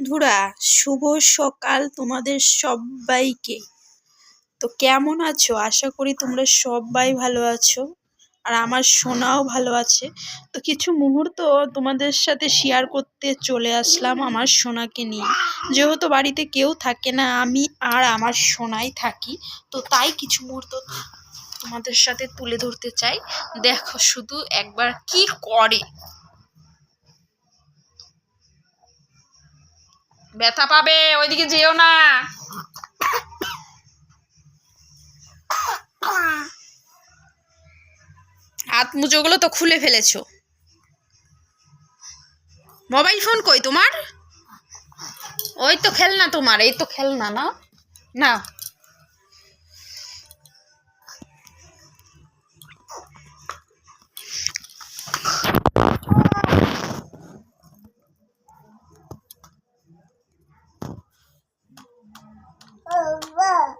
বন্ধুরা, শুভ সকাল তোমাদের সবাইকে। তো কেমন আছো? আশা করি তোমরা সবাই ভালো আছো আর আমার সোনাও ভালো আছে। তো কিছু মুহূর্ত তোমাদের সাথে শেয়ার করতে চলে আসলাম আমার সোনাকে নিয়ে। যেহেতু বাড়িতে কেউ থাকে না, আমি আর আমার সোনাই থাকি, তো তাই কিছু মুহূর্ত তোমাদের সাথে তুলে ধরতে চাই। দেখো শুধু একবার কি করে। ব্যথা পাবে, ওইদিকে যেও না। হাত মুজোগুলো তো খুলে ফেলেছো। মোবাইল ফোন কই তোমার? ওই তো খেলনা তোমার, এই তো খেলনা না? না। Whoa.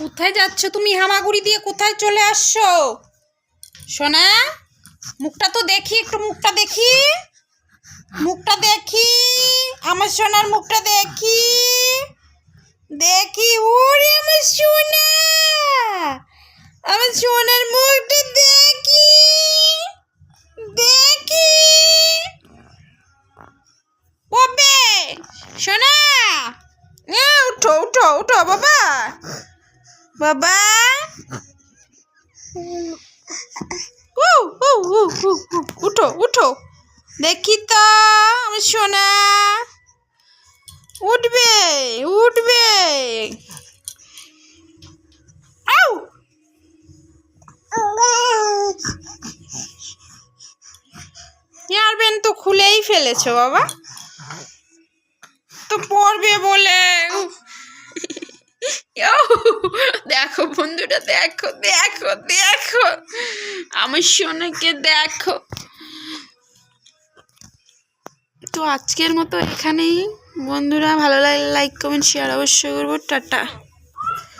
কোথায় যাচ্ছ তুমি? হামাগুড়ি দিয়ে কোথায় চলে আসছো? সোনা, মুখটা তো দেখি, একটু মুখটা দেখি। মুখটা দেখি, আমার সোনার মুখটা দেখি। দেখি, ওরে আমার সোনা, আমার সোনার মুখটা দেখি। দেখি। ওবে, সোনা উঠো উঠো উঠো, বাবা। বাবা। উঠো উঠো। দেখি তো আমার সোনা। উঠবে উঠবে। আউ। ইয়ারবেন তো খুলেই ফেলেছো, বাবা। তো পড়বে বলে। দেখো বন্ধুরা, দেখো দেখো দেখো। আমার সোনাকে দেখো। তো আজকের মতো এখানেই। বন্ধুরা, ভালো লাগলে লাইক কমেন্ট শেয়ার অবশ্যই করব। টাটা।